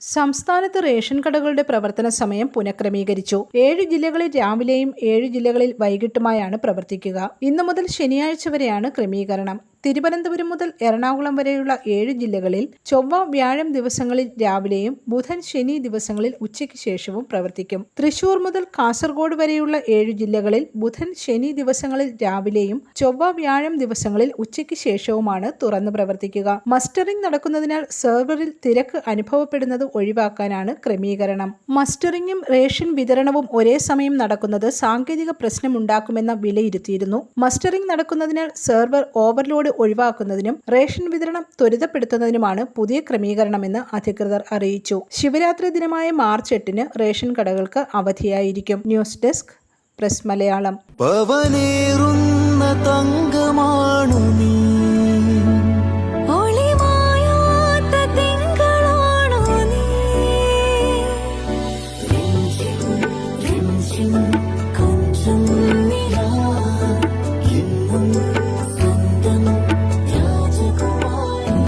സംസ്ഥാനത്ത് റേഷൻ കടകളുടെ പ്രവർത്തന സമയം പുനഃക്രമീകരിച്ചു. ഏഴ് ജില്ലകളിൽ രാവിലെയും ഏഴ് ജില്ലകളിൽ വൈകിട്ടുമായാണ് പ്രവർത്തിക്കുക. ഇന്നു മുതൽ ശനിയാഴ്ച വരെയാണ് ക്രമീകരണം. തിരുവനന്തപുരം മുതൽ എറണാകുളം വരെയുള്ള ഏഴ് ജില്ലകളിൽ ചൊവ്വ വ്യാഴം ദിവസങ്ങളിൽ രാവിലെയും ബുധൻ ശനി ദിവസങ്ങളിൽ ഉച്ചയ്ക്ക് ശേഷവും പ്രവർത്തിക്കും. തൃശൂർ മുതൽ കാസർഗോഡ് വരെയുള്ള ഏഴ് ജില്ലകളിൽ ബുധൻ ശനി ദിവസങ്ങളിൽ രാവിലെയും ചൊവ്വ വ്യാഴം ദിവസങ്ങളിൽ ഉച്ചയ്ക്ക് ശേഷവുമാണ് തുറന്നു പ്രവർത്തിക്കുക. മസ്റ്ററിംഗ് നടക്കുന്നതിനാൽ സെർവറിൽ തിരക്ക് അനുഭവപ്പെടുന്നത് ഒഴിവാക്കാനാണ് ക്രമീകരണം. മസ്റ്ററിംഗും റേഷൻ വിതരണവും ഒരേ സമയം നടക്കുന്നത് സാങ്കേതിക പ്രശ്നമുണ്ടാക്കുമെന്ന വിലയിരുത്തിയിരുന്നു. മസ്റ്ററിംഗ് നടക്കുന്നതിനാൽ സെർവർ ഓവർലോഡ് ഒഴിവാക്കുന്നതിനും റേഷൻ വിതരണം ത്വരിതപ്പെടുത്തുന്നതിനുമാണ് പുതിയ ക്രമീകരണമെന്ന് അധികൃതർ അറിയിച്ചു. ശിവരാത്രി ദിനമായ മാർച്ച് എട്ടിന് റേഷൻ കടകൾക്ക് അവധിയായിരിക്കും. News desk press Malayalam. രാജകുമാരി